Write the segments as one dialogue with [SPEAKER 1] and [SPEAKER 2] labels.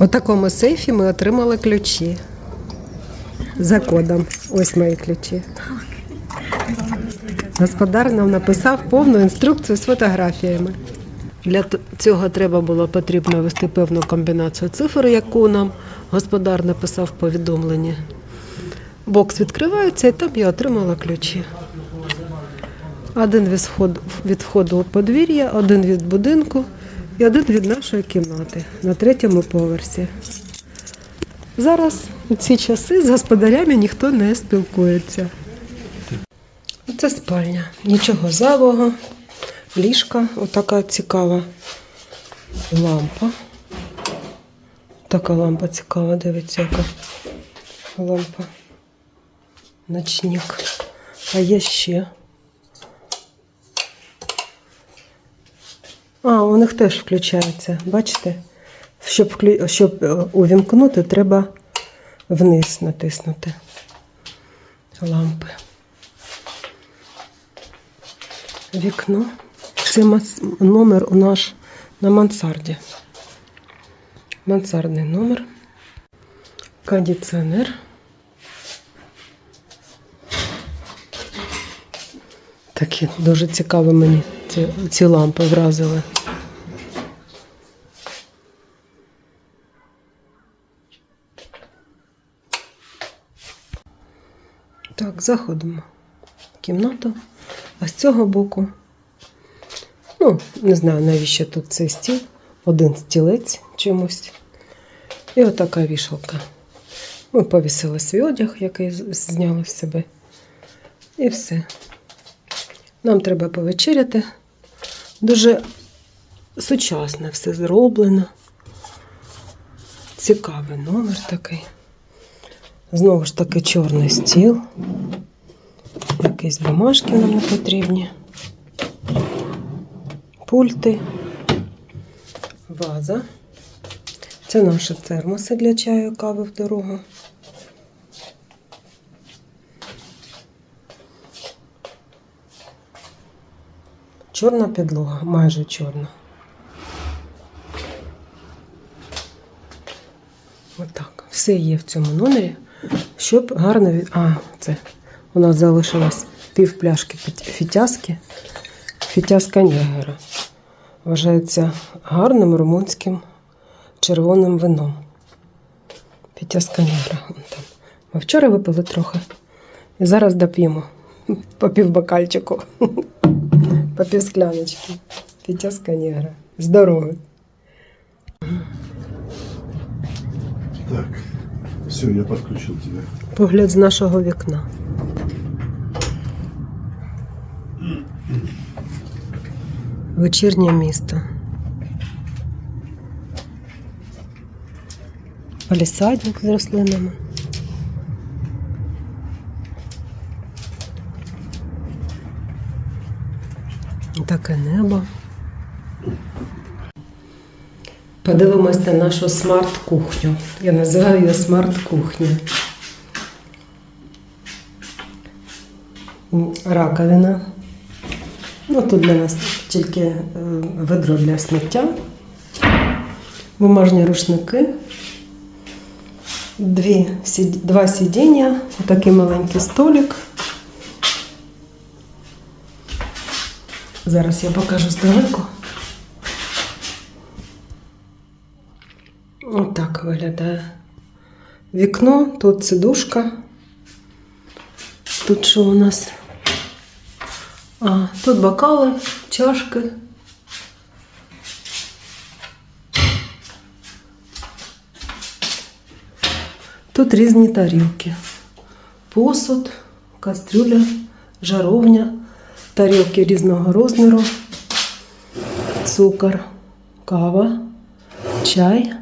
[SPEAKER 1] У такому сейфі ми отримали ключі. За кодом. Ось мої ключі. Господар нам написав повну інструкцію з фотографіями. Для цього треба було потрібно ввести певну комбінацію цифр, яку нам господар написав в повідомленні. Бокс відкривається і там я отримала ключі. Один від входу у подвір'я, один від будинку і один від нашої кімнати на третьому поверсі. Зараз у ці часи з господарями ніхто не спілкується. Це спальня. Нічого зайвого. Ліжка, отака цікава лампа. Така лампа цікава, дивіться, яка лампа. Ночник. А є ще. А, у них теж включається, бачите? Щоб, вклю... Щоб е, увімкнути, треба вниз натиснути лампи. Вікно. Це номер у наш на мансарді. Мансардний номер. Кондиціонер. Такі дуже цікаво мені ці, ці лампи вразили. Так, заходимо в кімнату. А з цього боку, ну, не знаю, навіщо тут цей стіл, один стілець чомусь. І отака вішалка. Ми повісили свій одяг, який зняли з себе. І все. Нам треба повечеряти. Дуже сучасне все зроблено. Цікавий номер такий. Знову ж таки чорний стіл. Якісь бумажки нам не потрібні. Пульти, ваза. Це наші термоси для чаю, кави в дорогу. Чорна підлога, майже чорна. Отак. Все є в цьому номері, щоб гарно від... А, це у нас залишилось пів пляшки фіт- фітяски. Фітяска Нєгера. Вважається гарним румунським червоним вином. Фітяска Нєгера. Вон. Ми вчора випили трохи. І зараз доп'ємо по півбокальчику. По пів скляночки. Фітяска Нєгера. З дороги.
[SPEAKER 2] Так, все, я подключил тебя.
[SPEAKER 1] Погляд з нашого вікна. Вечірнє місто. Палісадник з рослинами. Таке небо. Подивимось на нашу смарт-кухню. Я називаю її смарт-кухня. Раковина. Ну, тут для нас тільки е, ведро для сміття, бумажні рушники, дві, два сидіння, такий маленький столик. Зараз я покажу здалеку. Отак виглядає. Вікно, тут сидушка. Тут що у нас? А, тут бокали, чашки. Тут різні тарілки. Посуд, кастрюля, жаровня, тарілки різного розміру, цукор, кава, чай.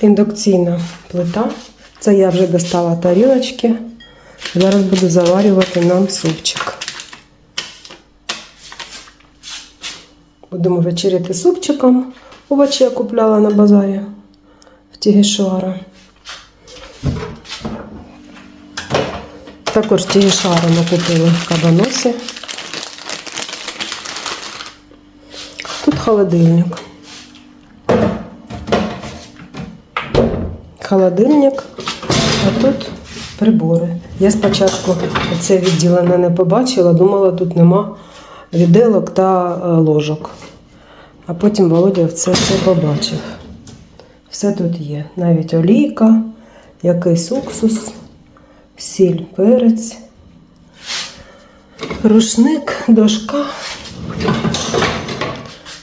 [SPEAKER 1] Індукційна плита. Це я вже достала тарілочки. Зараз буду заварювати нам супчик. Будемо вечеряти супчиком. Овочі я купляла на базарі в Тігішуара. Також Тігішуара ми купили кабаноси. Тут холодильник. Холодильник, а тут прибори. Я спочатку це відділене не побачила, думала, тут нема віделок та е, ложок. А потім Володя це все побачив. Все тут є. Навіть олійка, якийсь уксус, сіль, перець, рушник, дошка.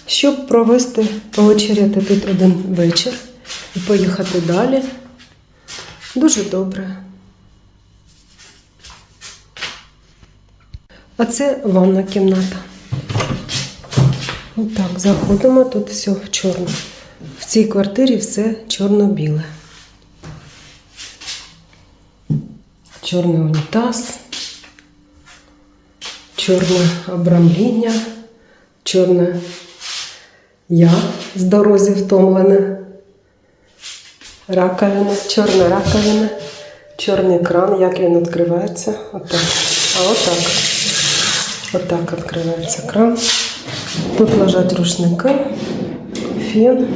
[SPEAKER 1] Щоб провести повечеряти тут один вечір і поїхати далі. Дуже добре. А це ванна кімната. Отак, заходимо, тут все в чорно. В цій квартирі все чорно-біле. Чорний унітаз, чорне обрамління, чорне я з дорозі втомлена. Раковина, чорна раковина, чорний кран, як він відкривається. Отак. А отак. Отак відкривається кран. Тут лежать рушники, фен,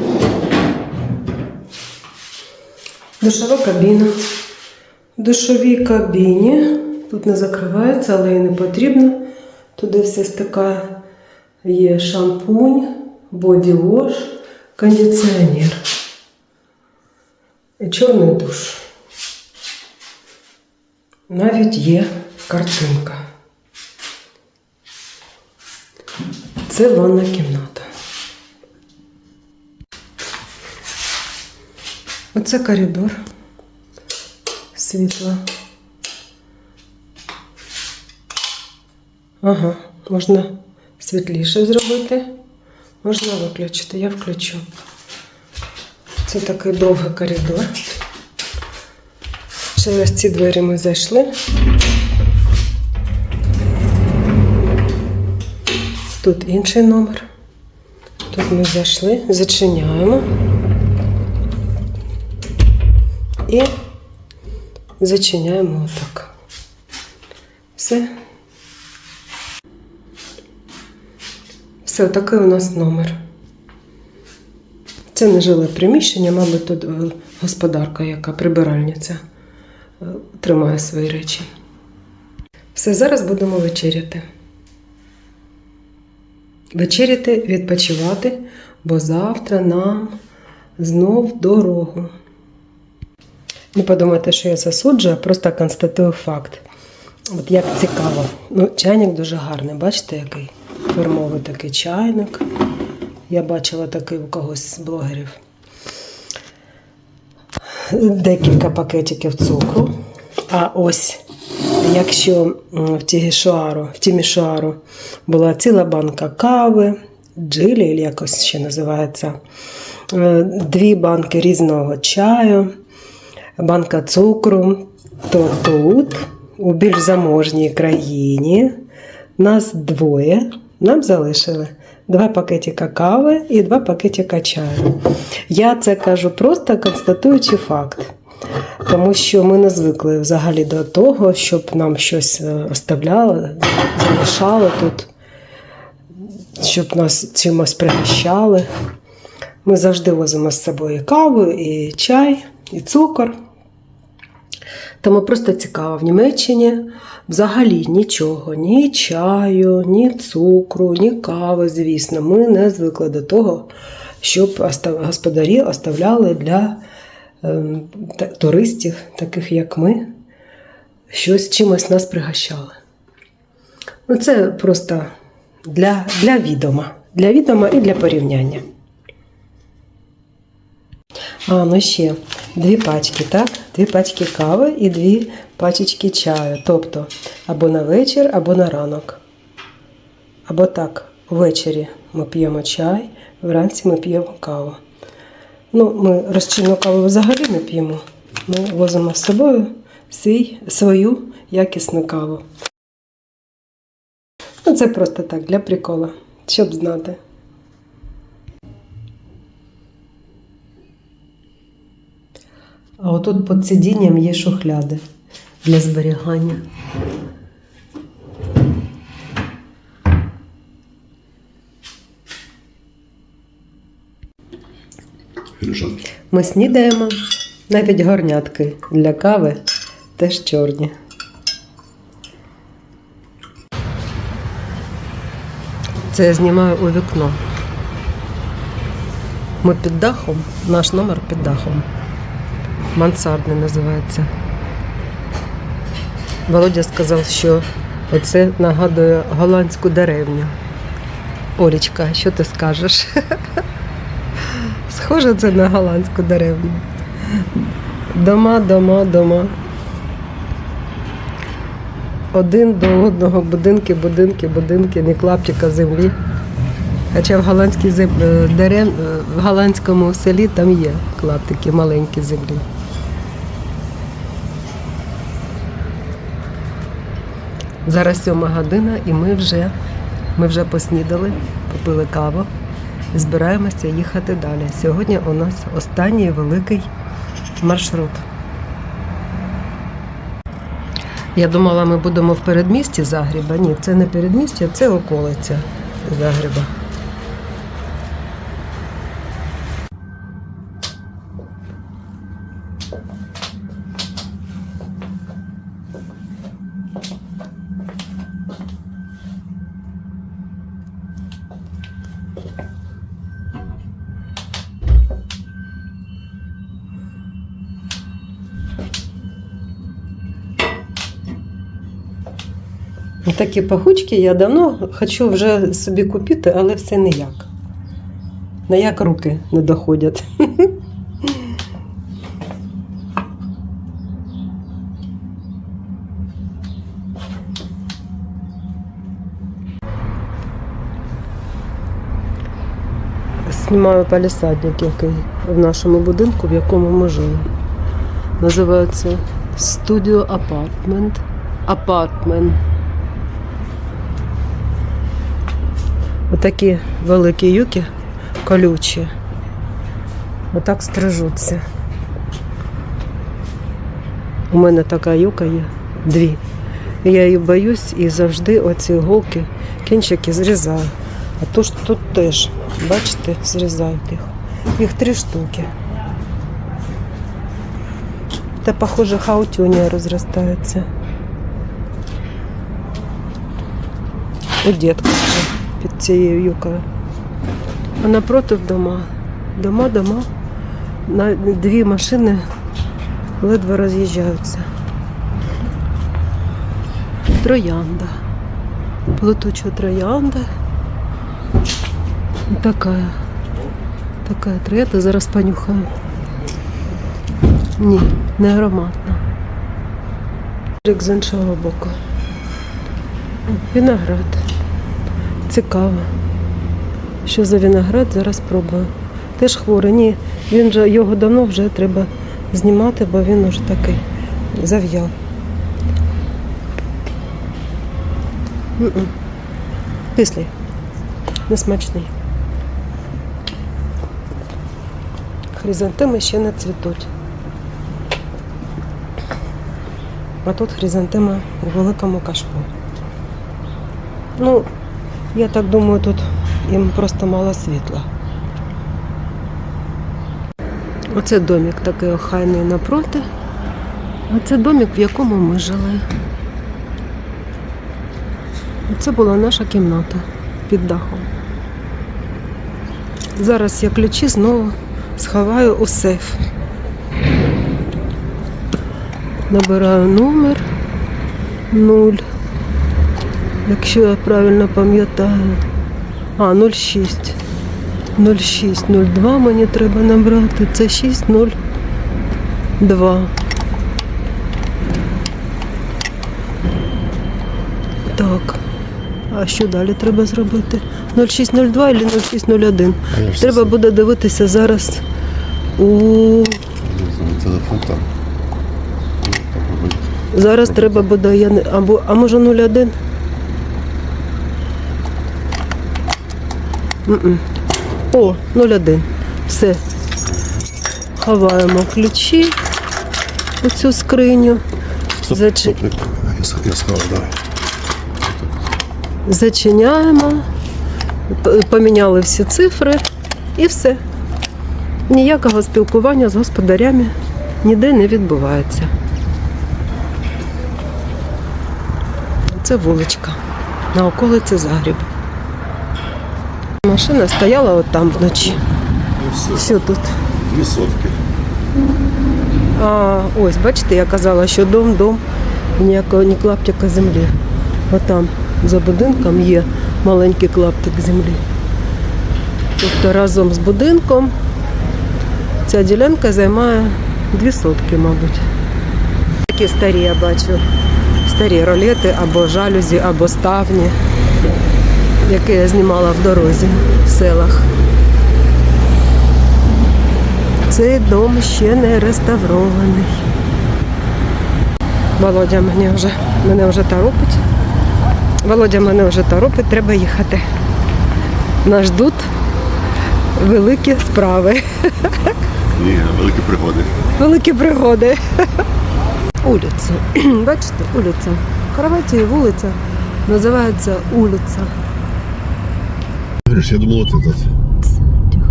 [SPEAKER 1] душова кабіна. Душовій кабіні тут не закривається, але і не потрібно. Туди все стикає. Є шампунь, боді-вош, кондиціонер. І чорний душ. Навіть є картинка. Це ванна кімната. Оце коридор. Світло. Ага, можна світліше зробити. Можна виключити, я включу. Це такий довгий коридор. Через ці двері ми зайшли. Тут інший номер. Тут ми зайшли, зачиняємо. І зачиняємо отак. Все. Все, такий у нас номер. Це не жиле приміщення, мабуть, тут е, господарка, яка прибиральниця, е, тримає свої речі. Все, зараз будемо вечеряти. Вечеряти, відпочивати, бо завтра нам знов дорогу. Не подумайте, що я засуджую, а просто констатую факт. От як цікаво. Ну, чайник дуже гарний, бачите, який фірмовий такий чайник. Я бачила такий у когось з блогерів. Декілька пакетиків цукру. А ось, якщо в Тігішуару, в Тімішуару була ціла банка кави, джилі, якось ще називається, е, дві банки різного чаю, банка цукру, то тут, у більш заможній країні, нас двоє, нам залишили два пакетика кави і два пакетика чаю. Я це кажу просто констатуючи факт. Тому що ми не звикли взагалі до того, щоб нам щось е, оставляли, залишали тут, щоб нас чимось пригощали. Ми завжди возимо з собою каву, і чай, і цукор. Тому просто цікаво, в Німеччині взагалі нічого, ні чаю, ні цукру, ні кави, звісно, ми не звикли до того, щоб господарі оставляли для ем, туристів, таких як ми, щось чимось нас пригощали. Ну, це просто для, для відома. Для відома і для порівняння. А, ну ще дві пачки, так? Дві пачки кави і дві пачечки чаю. Тобто або на вечір, або на ранок. Або так, ввечері ми п'ємо чай, вранці ми п'ємо каву. Ну, ми розчинну каву взагалі не п'ємо. Ми возимо з собою свій, свою якісну каву. Ну, це просто так, для прикола, щоб знати. А отут під сидінням є шухляди для зберігання. Ми снідаємо, навіть горнятки для кави теж чорні. Це я знімаю у вікно. Ми під дахом, наш номер під дахом. Мансардний називається. Володя сказав, що оце нагадує голландську деревню. Олічка, що ти скажеш? Схоже це на голландську деревню. Дома, дома, дома. Один до одного будинки, будинки, будинки, ні клаптика землі. Хоча в голландській зем... е, дерев... е, в голландському селі там є клаптики маленькі землі. Зараз сьома година і ми вже, ми вже поснідали, попили каву і збираємося їхати далі. Сьогодні у нас останній великий маршрут. Я думала, ми будемо в передмісті Загріба. Ні, це не передмістя, це околиця Загріба. Такі пахучки я давно хочу вже собі купити, але все ніяк. Ніяк руки не доходять. Знімаю палісадник, який в нашому будинку, в якому ми жили. Називається Studio Apartment. Apartment. Отакі великі юки колючі. Отак стрижуться. У мене така юка є, дві. Я її боюсь і завжди оці голки, кінчики зрізаю. А то ж тут теж, бачите, зрізають їх. Їх три штуки. Та, похоже, хаутюня розростається. У дітка ще під цією юкою. А напротив дома. Дома, дома. Дві машини ледве роз'їжджаються. Троянда. Плетуча троянда. Такая. Такая троянда. Зараз понюхаю. Ні, не ароматна. З іншого боку. Виноград. Цікаво. Що за виноград, зараз спробую. Теж хворий. Ні, він же його давно вже треба знімати, бо він уже такий зав'яв. Кислий. Несмачний. Хризантеми ще не цвітуть. А тут хризантема у великому кашпо. Ну, я так думаю, тут їм просто мало світла. Оце домик такий охайний напроти. Оце домик, в якому ми жили. Це була наша кімната під дахом. Зараз я ключі знову сховаю у сейф. Набираю номер 0. Якщо я правильно пам'ятаю. А, 06. 06, 02 мені треба набрати. Це 602. Так. А що далі треба зробити? 0602 або 0601. Треба буде дивитися зараз у.
[SPEAKER 2] Телефон там.
[SPEAKER 1] Зараз треба буде. Я не... Або, а може 01? М-м. О, 01. Все. Ховаємо ключі у цю скриню.
[SPEAKER 2] Стоп,
[SPEAKER 1] Зачи-
[SPEAKER 2] стоп, я, с- я сховав, давай.
[SPEAKER 1] Зачиняємо, поміняли всі цифри і все. ніякого спілкування з господарями ніде не відбувається. Це вуличка на околиці Загріб. Машина стояла от там вночі.
[SPEAKER 2] І все.
[SPEAKER 1] Що тут?
[SPEAKER 2] Дві сотки.
[SPEAKER 1] А, ось, бачите, я казала, що дом, дом, ніякого ні клаптика землі. Отам за будинком є маленький клаптик землі. Тобто разом з будинком ця ділянка займає дві сотки, мабуть. Такі старі я бачу. Старі ролети або жалюзі, або ставні, які я знімала в дорозі в селах. Цей дом ще не реставрований. Володя мене вже, мене вже торопить. Володя мене вже торопить, треба їхати. Нас ждуть великі справи,
[SPEAKER 2] Ні, великі пригоди.
[SPEAKER 1] великі пригоди. Улиця. Бачите, улиця. В Хорватії вулиця називається улиця.
[SPEAKER 2] Говориш, я думав, от этот.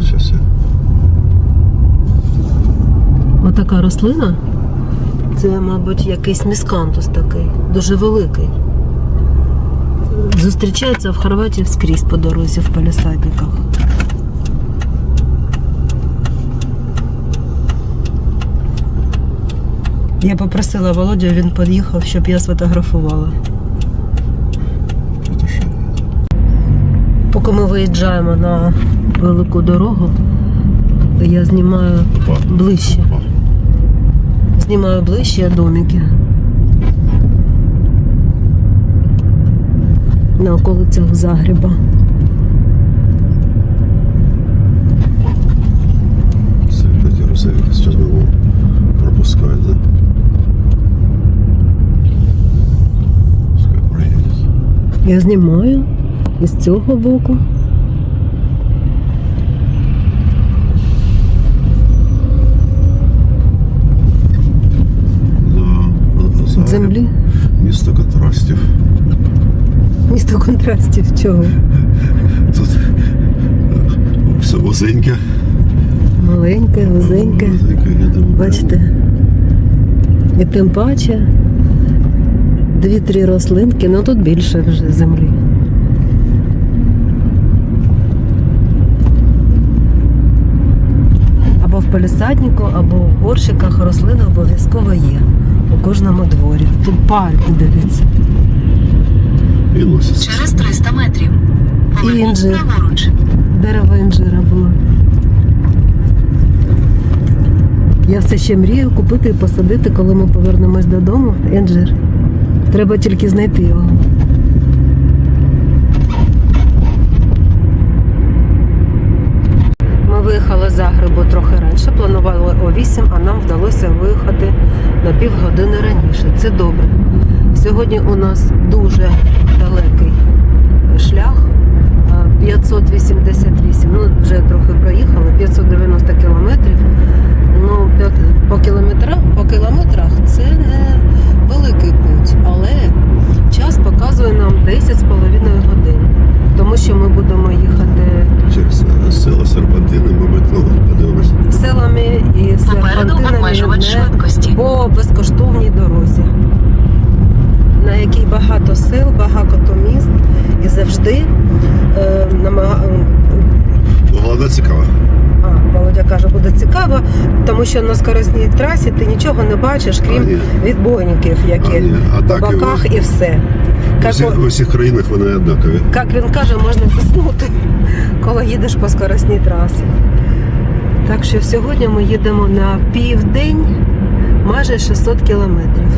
[SPEAKER 2] Сейчас я.
[SPEAKER 1] Отака рослина. Це, мабуть, якийсь міскантус такий, дуже великий. Зустрічається в Хорватії скрізь по дорозі в палісадниках. Я попросила Володю, він під'їхав, щоб я сфотографувала.
[SPEAKER 2] Це що?
[SPEAKER 1] Поки ми виїжджаємо на велику дорогу, я знімаю ближче. Знімаю ближче домики. На околицях
[SPEAKER 2] русаки сейчас бы его пропускают, да? Пускай проедет.
[SPEAKER 1] Я знімаю із цього боку.
[SPEAKER 2] Да.
[SPEAKER 1] Землі.
[SPEAKER 2] Місто контрастів.
[SPEAKER 1] Місто контрастів чого?
[SPEAKER 2] Тут е, все вузеньке.
[SPEAKER 1] Маленьке, вузеньке. Бачите? І тим паче дві-три рослинки, ну тут більше вже землі. Або в палісаднику, або в горщиках рослини обов'язково є у кожному дворі. Тут пальми, дивіться.
[SPEAKER 2] І.
[SPEAKER 3] Через 300 метрів. Поверніть
[SPEAKER 1] інжир.
[SPEAKER 3] праворуч.
[SPEAKER 1] Дерево інжира було. Я все ще мрію купити і посадити, коли ми повернемось додому. Інжир. Треба тільки знайти його. Ми виїхали з Загребу трохи раніше, планували о 8, вдалося виїхати на півгодини раніше. Це добре. Сьогодні у нас дуже далекий шлях. е, 588, ну вже трохи проїхали, 590 кілометрів. Ну, по кілометрах, по кілометрах це не великий путь, але час показує нам 10,5 годин. Тому що ми будемо їхати
[SPEAKER 2] Через е, село Серпантини, Ми метро подивимося
[SPEAKER 1] селами і серпантинами не
[SPEAKER 3] швидкості.
[SPEAKER 1] по безкоштовній дорозі, на якій багато сил, багато міст і завжди е, намага...
[SPEAKER 2] Головне цікаво.
[SPEAKER 1] а, Володя каже, буде цікаво, тому що на скоросній трасі ти нічого не бачиш,
[SPEAKER 2] А,
[SPEAKER 1] крім
[SPEAKER 2] ні.
[SPEAKER 1] відбойників,
[SPEAKER 2] А,
[SPEAKER 1] які
[SPEAKER 2] ні. А
[SPEAKER 1] по
[SPEAKER 2] так і
[SPEAKER 1] боках і все.
[SPEAKER 2] у
[SPEAKER 1] Як,
[SPEAKER 2] всіх, у всіх країнах вони однакові.
[SPEAKER 1] як він каже, можна заснути, коли їдеш по скоросній трасі. Так що сьогодні ми їдемо на південь майже 600 кілометрів.